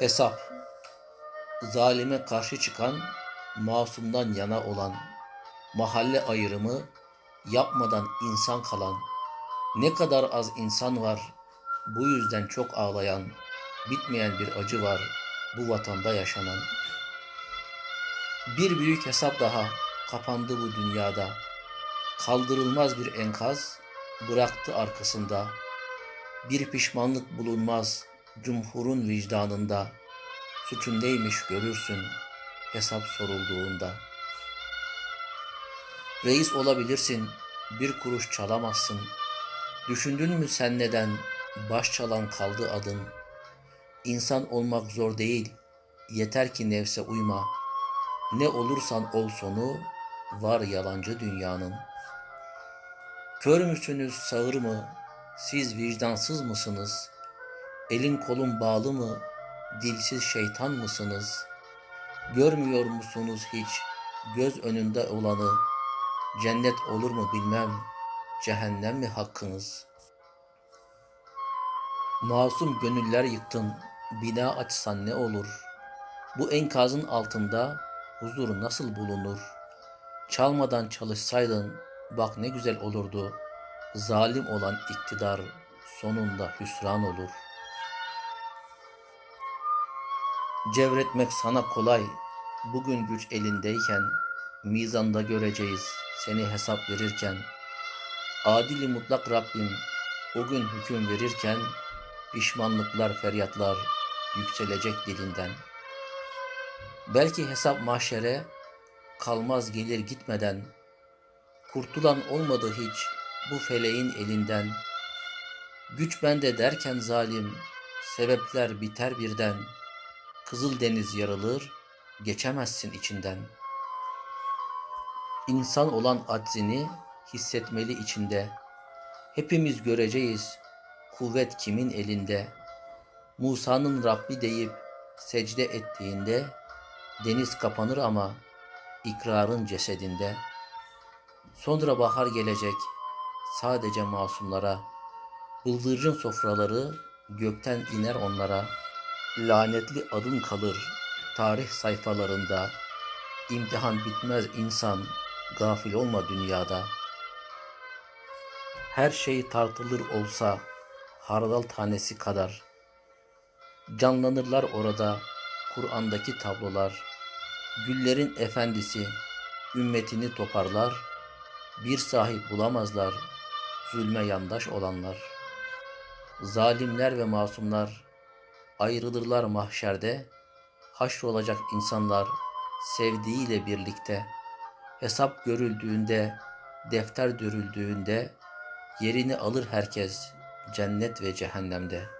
Hesap Zalime karşı çıkan, masumdan yana olan, mahalle ayrımı yapmadan insan kalan, ne kadar az insan var, bu yüzden çok ağlayan, bitmeyen bir acı var bu vatanda yaşanan. Bir büyük hesap daha kapandı bu dünyada. Kaldırılmaz bir enkaz bıraktı arkasında. Bir pişmanlık bulunmaz cumhurun vicdanında. Suçun neymiş görürsün hesap sorulduğunda. Reis olabilirsin, bir kuruş çalamazsın. Düşündün mü sen neden baş çalan kaldı adın? İnsan olmak zor değil, yeter ki nefse uyma. Ne olursan ol sonu, var yalancı dünyanın. Kör müsünüz, sağır mı? Siz vicdansız mısınız? Elin kolun bağlı mı? Dilsiz şeytan mısınız? Görmüyor musunuz hiç göz önünde olanı? Cennet olur mu bilmem, cehennem mi hakkınız? Masum gönüller yıktın, bina açsan ne olur? Bu enkazın altında huzur nasıl bulunur? Çalmadan çalışsaydın bak ne güzel olurdu. Zalim olan iktidar sonunda hüsran olur. Cevretmek sana kolay. Bugün güç elindeyken mizanda göreceğiz seni hesap verirken. Adili mutlak Rabbim o gün hüküm verirken pişmanlıklar, feryatlar yükselecek dilinden. Belki hesap mahşere kalmaz gelir gitmeden. Kurtulan olmadı hiç bu feleğin elinden. Güç bende derken zalim, sebepler biter birden. Kızıl deniz yarılır, geçemezsin içinden. İnsan olan aczini hissetmeli içinde. Hepimiz göreceğiz kuvvet kimin elinde. Musa'nın Rabbi deyip secde ettiğinde deniz kapanır ama ikrarın cesedinde. Sonra bahar gelecek sadece masumlara. Bıldırcın sofraları gökten iner onlara. Lanetli adın kalır tarih sayfalarında. İmtihan bitmez insan gafil olma dünyada. Her şey tartılır olsa hardal tanesi kadar. Canlanırlar orada Kur'an'daki tablolar. Güllerin efendisi ümmetini toparlar. Bir sahip bulamazlar zulme yandaş olanlar. Zalimler ve masumlar ayrılırlar mahşerde. Haşrolacak insanlar sevdiğiyle birlikte. Hesap görüldüğünde, defter dörüldüğünde yerini alır herkes cennet ve cehennemde.''